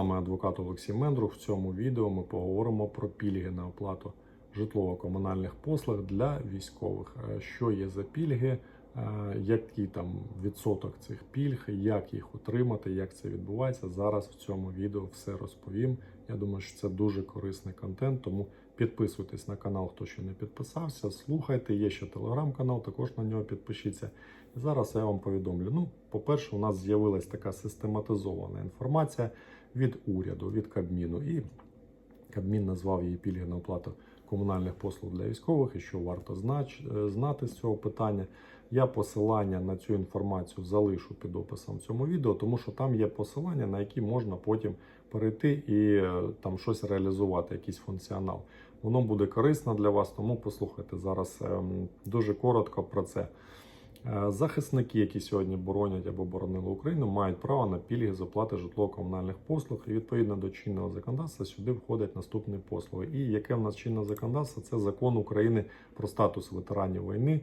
вами адвокат Олексій Мендрух. В цьому відео ми поговоримо про пільги на оплату житлово-комунальних послуг для військових. Е, Що є за пільги, е, який там відсоток цих пільг, як їх отримати, як це відбувається. Зараз в цьому відео все розповім. Я думаю, що це дуже корисний контент, тому підписуйтесь на канал, хто ще не підписався. Слухайте, є ще телеграм-канал, також на нього підпишіться. І зараз я вам повідомлю. Ну, по-перше, у нас з'явилась така систематизована інформація від уряду, від Кабміну. І Кабмін назвав її пільги на оплату комунальних послуг для військових і що варто е, знати з цього питання. Я посилання на цю інформацію залишу під описом цьому відео, тому що там є посилання, на які можна потім перейти і е, там щось реалізувати, якийсь функціонал. Воно буде корисно для вас, тому послухайте зараз ем, дуже коротко про це. Е, Захисники, які сьогодні боронять або боронили Україну, мають право на пільги з оплати житлово-комунальних послуг. І відповідно до чинного законодавства сюди входять наступні послуги. І яке в нас чинне законодавство? Це закон України про статус ветеранів війни,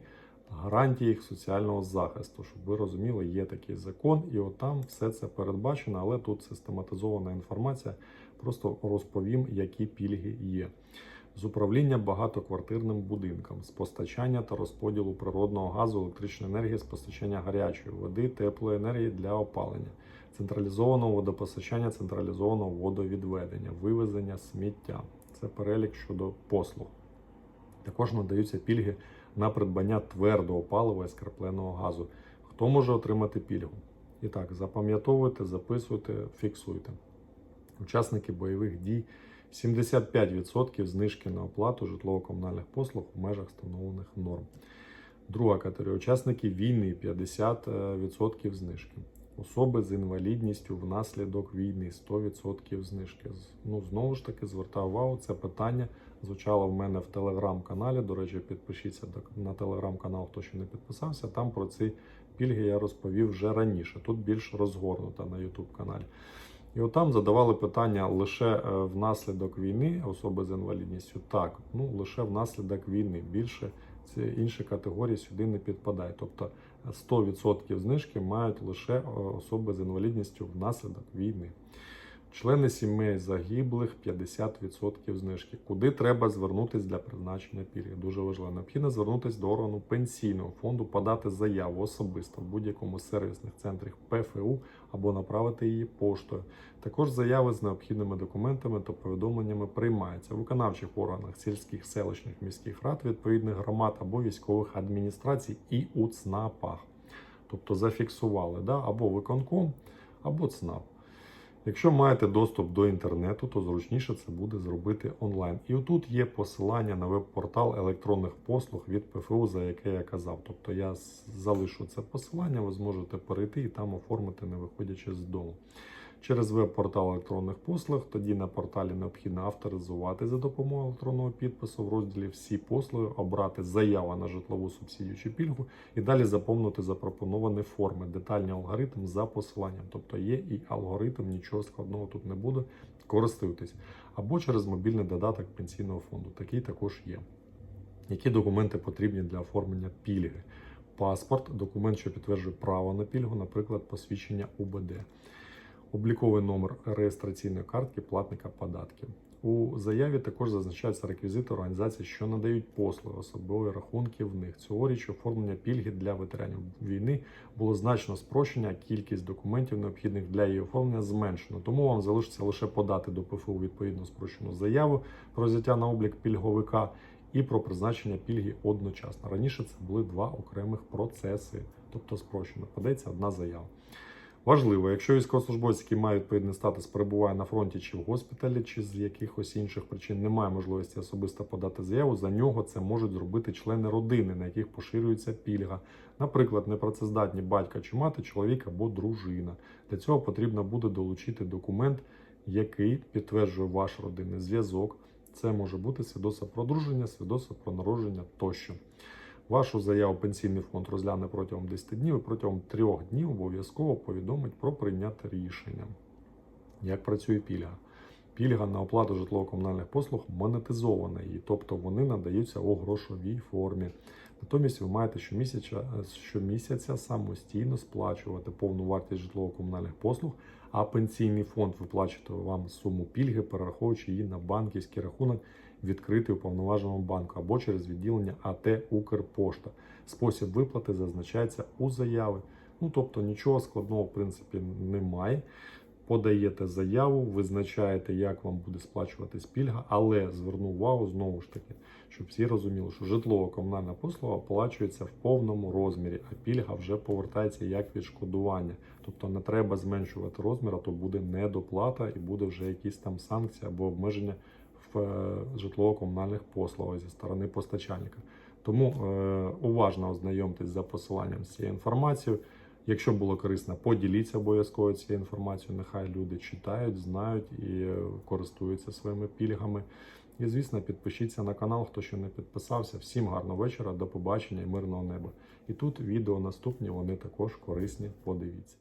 гарантії їх соціального захисту. Щоб ви розуміли, є такий закон, і от там все це передбачено, але тут систематизована інформація. Просто розповім, які пільги є з управління багатоквартирним будинком, з постачання та розподілу природного газу, електричної енергії, з постачання гарячої води, теплої енергії для опалення, централізованого водопостачання, централізованого водовідведення, вивезення сміття. Це перелік щодо послуг. Також надаються пільги на придбання твердого палива і скрапленого газу. Хто може отримати пільгу? І так, запам'ятовуйте, записуйте, фіксуйте. Учасники бойових дій 75% знижки на оплату житлово-комунальних послуг в межах встановлених норм. Друга категорія учасники війни 50% знижки. Особи з інвалідністю внаслідок війни 100% знижки. Ну, знову ж таки, звертаю увагу, це питання звучало в мене в телеграм-каналі. До речі, підпишіться на телеграм-канал, хто ще не підписався. Там про ці пільги я розповів вже раніше. Тут більш розгорнуто на YouTube каналі. І от там задавали питання лише е, внаслідок війни, особи з інвалідністю. Так, ну лише внаслідок війни. Більше ці інші категорії сюди не підпадають. Тобто е, 100% знижки мають лише е, особи з інвалідністю внаслідок війни. Члени сімей загиблих 50% знижки. Куди треба звернутися для призначення пільги? Дуже важливо. Необхідно звернутися до органу пенсійного фонду, подати заяву особисто в будь-якому сервісних центрів ПФУ або направити її поштою. Також заяви з необхідними документами та повідомленнями приймаються в виконавчих органах сільських, селищних, міських рад, відповідних громад або військових адміністрацій і у ЦНАПах. Тобто зафіксували да? або виконком, або ЦНАП. Якщо маєте доступ до інтернету, то зручніше це буде зробити онлайн. І отут є посилання на веб-портал електронних послуг від ПФУ, за яке я казав. Тобто я залишу це посилання, ви зможете перейти і там оформити, не виходячи з дому. Через веб-портал електронних послуг, тоді на порталі необхідно авторизувати за допомогою електронного підпису в розділі Всі послуги, обрати заява на житлову субсидію чи пільгу і далі заповнити запропоновані форми, детальний алгоритм за посиланням. Тобто є і алгоритм, нічого складного тут не буде. Користуйтесь. Або через мобільний додаток пенсійного фонду. Такий також є. Які документи потрібні для оформлення пільги? Паспорт, документ, що підтверджує право на пільгу, наприклад, посвідчення УБД, обліковий номер реєстраційної картки платника податків. У заяві також зазначаються реквізити організацій, що надають послуги, особові рахунки в них. Цьогоріч оформлення пільги для ветеранів війни було значно спрощення, кількість документів необхідних для її оформлення зменшено. Тому вам залишиться лише подати до ПФУ відповідно спрощену заяву про взяття на облік пільговика і про призначення пільги одночасно. Раніше це були два окремих процеси, тобто спрощено. Подається одна заява. Важливо, якщо військовослужбовець, який має відповідний статус, перебуває на фронті чи в госпіталі, чи з якихось інших причин немає можливості особисто подати заяву, за нього це можуть зробити члени родини, на яких поширюється пільга. Наприклад, непрацездатні батька чи мати, чоловік або дружина. Для цього потрібно буде долучити документ, який підтверджує ваш родинний зв'язок. Це може бути свідоцтво про одруження, свідоцтво про народження тощо. Вашу заяву пенсійний фонд розгляне протягом 10 днів і протягом 3 днів обов'язково повідомить про прийняте рішення. Як працює пільга? Пільга на оплату житлово-комунальних послуг монетизована, і тобто вони надаються у грошовій формі. Натомість ви маєте щомісяця, щомісяця самостійно сплачувати повну вартість житлово-комунальних послуг, а пенсійний фонд виплачує вам суму пільги, перераховуючи її на банківський рахунок, відкритий у повноваженому банку або через відділення АТ Укрпошта. Спосіб виплати зазначається у заяві. Ну тобто нічого складного в принципі немає. Подаєте заяву, визначаєте, як вам буде сплачуватись пільга, але зверну увагу знову ж таки, щоб всі розуміли, що житлово-комунальна послуга оплачується в повному розмірі, а пільга вже повертається як відшкодування. Тобто не треба зменшувати розмір, а то буде недоплата і буде вже якісь там санкції або обмеження в е, житлово-комунальних послугах зі сторони постачальника. Тому е, уважно ознайомтесь за посиланням з цією інформацією. Якщо було корисно, поділіться обов'язково цією інформацією. Нехай люди читають, знають і е, користуються своїми пільгами. І, звісно, підпишіться на канал, хто ще не підписався. Всім гарного вечора, до побачення і мирного неба. І тут відео наступні, вони також корисні. Подивіться.